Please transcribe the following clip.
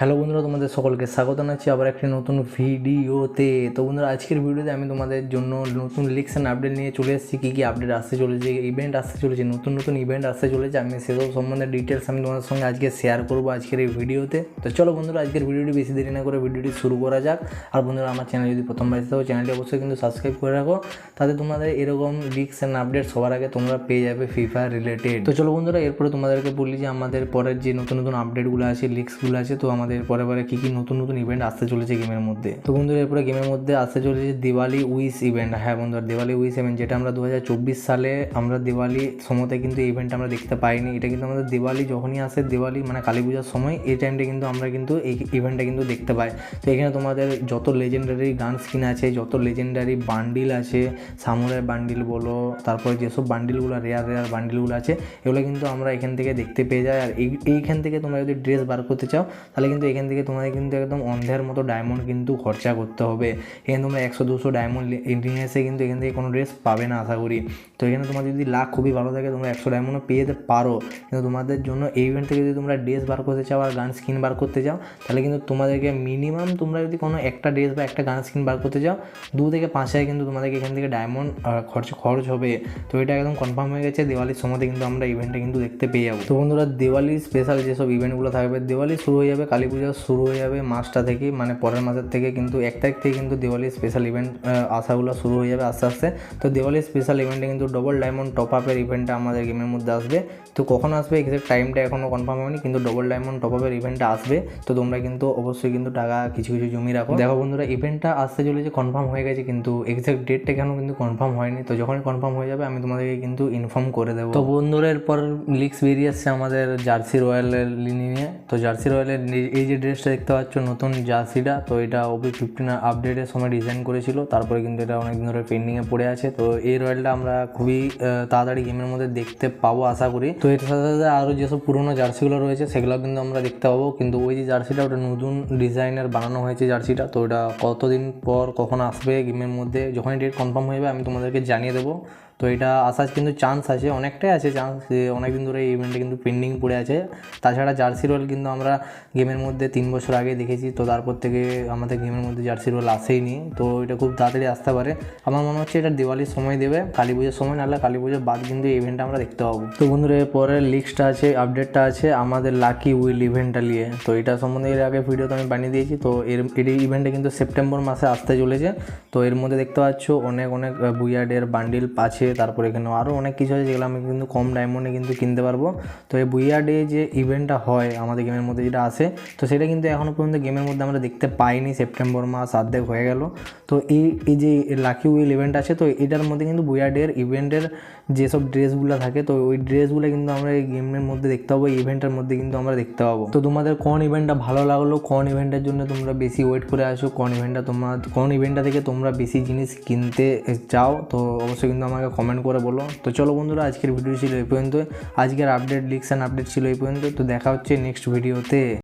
Hello বন্ধুরা, তোমাদের সকলকে স্বাগত জানাচ্ছি আবার একটি নতুন ভিডিওতে। তো বন্ধুরা, আজকের ভিডিওতে আমি তোমাদের জন্য নতুন লিক্স অ্যান্ড আপডেট নিয়ে চলে এসেছি। কী কী আপডেট আসতে চলেছে ইভেন্ট আসতে চলেছে, নতুন নতুন ইভেন্ট আসতে চলেছে, আমি সেসব সম্বন্ধে ডিটেলস আমি তোমাদের সঙ্গে আজকে শেয়ার করব আজকের এই ভিডিওতে। তো চলো বন্ধুরা, আজকের ভিডিওটি বেশি দেরি না করে ভিডিওটি শুরু করা যাক। আর বন্ধুরা, আমার চ্যানেল যদি প্রথমবার এসে থাকো চ্যানেলটি অবশ্যই কিন্তু সাবস্ক্রাইব করে রাখো। তাতে তোমাদের এরকম লিক্স অ্যান্ড আপডেট সবার আগে তোমরা পেয়ে যাবে ফ্রি ফায়ার রিলেটেড তো চলো বন্ধুরা, এরপরে তোমাদেরকে বলি যে আমাদের পরের যে নতুন নতুন আপডেটগুলো আছে লিক্সগুলো আছে, তো আমাদের পরে পরে কী কী নতুন নতুন ইভেন্ট আসতে চলেছে গেমের মধ্যে। তো বন্ধুরা, এরপরে গেমের মধ্যে আসতে চলেছে দিওয়ালি উইস ইভেন্ট হ্যাঁ বন্ধুরা দিওয়ালি উইস ইভেন্ট যেটা আমরা দু হাজার চব্বিশ সালে আমরা দিওয়ালি সময়তে কিন্তু ইভেন্ট আমরা দেখতে পাইনি। এটা কিন্তু আমাদের দিওয়ালি যখনই আসে দিওয়ালি মানে কালী পূজার সময়, এই টাইমটা কিন্তু আমরা কিন্তু এই ইভেন্টটা কিন্তু দেখতে পাই। তো এখানে তোমাদের যত লেজেন্ডারি গান স্কিন আছে, যত লেজেন্ডারি বান্ডিল আছে সামুরাই বান্ডিল বলো, তারপরে যেসব বান্ডিলগুলো রেয়ার রেয়ার বান্ডিলগুলো আছে, এগুলো কিন্তু আমরা এখান থেকে দেখতে পেয়ে যাই। আর এই, এইখান থেকে তোমরা যদি ড্রেস বার করতে চাও, তাহলে কিন্তু এখান থেকে তোমাদের কিন্তু একদম অন্ধের মতো ডায়মন্ড কিন্তু খরচা করতে হবে। এখানে তোমরা একশো, দুশো ডায়মন্ড নিয়ে এসে কিন্তু এখান থেকে কোনো ড্রেস পাবে না আশা করি। তো এখানে তোমার যদি লাখ খুবই ভালো থাকে, তোমরা একশো ডায়মন্ডও পেয়ে যেতে পারো। কিন্তু তোমাদের জন্য এই ইভেন্ট থেকে যদি তোমরা ড্রেস বার করতে চাও আর গান স্কিন বার করতে চাও, তাহলে কিন্তু তোমাদেরকে মিনিমাম তোমরা যদি কোনো একটা ড্রেস বা একটা গান স্কিন বার করতে চাও, দু থেকে পাঁচ হাজার কিন্তু তোমাদেরকে এখান থেকে ডায়মন্ড খরচ খরচ হবে। তো এটা একদম কনফার্ম হয়ে গেছে, দিওয়ালির সময় কিন্তু আমরা ইভেন্টটা কিন্তু দেখতে পেয়ে যাব। তো বন্ধুরা দিওয়ালি স্পেশাল যেসব ইভেন্টগুলো থাকবে, দিওয়ালি শুরু হয়ে যাবে কালী পূজা শুরু হয়ে যাবে মাসটা থেকে মানে পরের মাসের থেকে কিন্তু এক তারিখ থেকে কিন্তু দিওয়ালি স্পেশাল ইভেন্ট আসাগুলো শুরু হয়ে যাবে আস্তে আস্তে। তো দিওয়ালি স্পেশাল ইভেন্টে কিন্তু ডবল ডায়মন্ড টপ আপের ইভেন্টটা আমাদের গেমের মধ্যে আসবে। তো কখন আসবে এক্সাক্ট টাইমটা এখনও কনফার্ম হয়নি, কিন্তু ডবল ডায়মন্ড টপ আপের ইভেন্টটা আসবে। তো তোমরা কিন্তু অবশ্যই কিন্তু টাকা কিছু কিছু জমি রাখো। দেখো বন্ধুরা ইভেন্টটা আসতে চলেছে কনফার্ম হয়ে গেছে, কিন্তু এক্সাক্ট ডেটটা কেন কিন্তু কনফার্ম হয়নি। তো যখন কনফার্ম হয়ে যাবে, আমি তোমাদেরকে কিন্তু ইনফর্ম করে দেবো। তো বন্ধুরা, এরপর লিক্স বেরিয়ে আসছে আমাদের জার্সি রয়্যালের নিয়ে। তো জার্সি রয়্যালের এই যে ড্রেসটা দেখতে পাচ্ছ, নতুন জার্সিটা, তো এটা ওপি ফিফটিন আপডেটের সময় ডিজাইন করেছিল, তারপরে কিন্তু এটা অনেক দিন ধরে পেন্ডিংয়ে পড়ে আছে, তো এই রয়্যালটা আমরা খুবই তাড়াতাড়ি গেমের মধ্যে দেখতে পাবো আশা করি। তো এর সাথে সাথে আরও যেসব পুরোনো জার্সিগুলো রয়েছে সেগুলো কিন্তু আমরা দেখতে পাবো, কিন্তু ওই যে জার্সিটা, ওটা নতুন ডিজাইনের বানানো হয়েছে জার্সিটা, তো ওটা কতদিন পর কখন আসবে গেমের মধ্যে, যখনই ডেট কনফার্ম হয়ে যাবে, আমি তোমাদেরকে জানিয়ে দেবো। তো এটা আসার কিন্তু চান্স আছে, অনেকটাই আছে চান্স যে অনেকদিন ধরে এই ইভেন্টে কিন্তু পেন্ডিং পড়ে আছে। তাছাড়া জার্সি রোল কিন্তু আমরা গেমের মধ্যে তিন বছর আগে দেখেছি, তো তারপর থেকে আমাদের গেমের মধ্যে জার্সি রোল আসেইনি তো এটা খুব তাড়াতাড়ি আসতে পারে। আমার মনে হচ্ছে এটা দিওয়ালির সময় দেবে, কালী পুজোর সময় নাহলে কালী পুজোর বাদ কিন্তু এই ইভেন্টটা আমরা দেখতে পাবো। তো বন্ধুরা পরের লিস্টটা আছে আপডেটটা আছে আমাদের লাকি উইল ইভেন্টটা নিয়ে। তো এটা সম্বন্ধে এর আগে ভিডিও তো আমি বানিয়ে দিয়েছি, তো এর এই ইভেন্টটা কিন্তু সেপ্টেম্বর মাসে আসতে চলেছে। তো এর মধ্যে দেখতে পাচ্ছ অনেক অনেক বুইয়ার্ডের বান্ডিল আছে। তারপরে এখানে আরও অনেক কিছু আছে যেগুলো আমি কিন্তু কম ডায়মন্ডে কিন্তু কিনতে পারব। তো এই বুইয়া ডে যে ইভেন্টটা হয় আমাদের গেমের মধ্যে যেটা আসে তো সেটা কিন্তু এখনও পর্যন্ত গেমের মধ্যে আমরা দেখতে পাইনি। সেপ্টেম্বর মাস অর্ধেক হয়ে গেল। তো এই এই যে লাকি উইল ইভেন্ট আছে, তো এটার মধ্যে কিন্তু বুইয়ার্ডের ইভেন্টের যেসব ড্রেসগুলো থাকে, তো ওই ড্রেসগুলো কিন্তু আমরা এই গেমের মধ্যে দেখতে পাবো। ইভেন্টের মধ্যে কিন্তু আমরা দেখতে পাবো। তো তোমাদের কোন ইভেন্টটা ভালো লাগল, কোন ইভেন্টের জন্য তোমরা বেশি ওয়েট করে আসো, কোন ইভেন্টটা তোমরা, কোন ইভেন্টটা থেকে তোমরা বেশি জিনিস কিনতে চাও, তো অবশ্যই কিন্তু আমাকে কমেন্ট করে বলো। তো চলো বন্ধুরা, আজকের ভিডিও ছিল এই পর্যন্ত আজকের আপডেট লিক্স অ্যান্ড আপডেট ছিল এই পর্যন্ত তো দেখা হচ্ছে নেক্সট ভিডিওতে